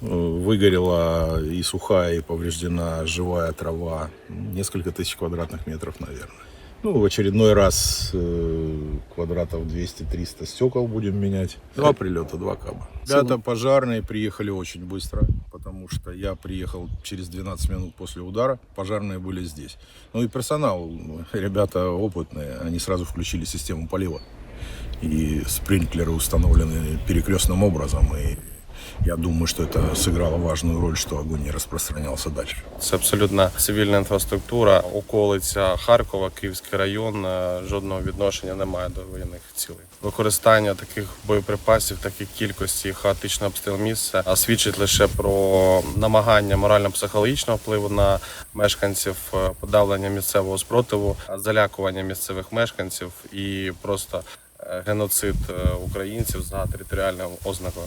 Э, Выгорела и сухая, и повреждена живая трава. Несколько тысяч квадратных метров, наверное. Ну, в очередной раз э, квадратов 200-300 стекол будем менять. Два прилета, два каба. Ребята пожарные приехали очень быстро, потому что я приехал через 12 минут после удара. Пожарные были здесь. Ну и персонал, ребята опытные, они сразу включили систему полива. И спринклеры установлены перекрестным образом. И я думаю, что это сыграло важную роль, что огонь не распространялся дальше. Це абсолютно цивільна інфраструктура, околиця Харкова, Київський район. е, Жодного відношення немає до воєнних цілей. Використання таких боєприпасів, таких кількості, хаотичний обстріл місця а свідчить лише про намагання морально-психологічного впливу на мешканців, е, подавлення місцевого спротиву, залякування місцевих мешканців і просто е, геноцид українців за територіальною ознакою.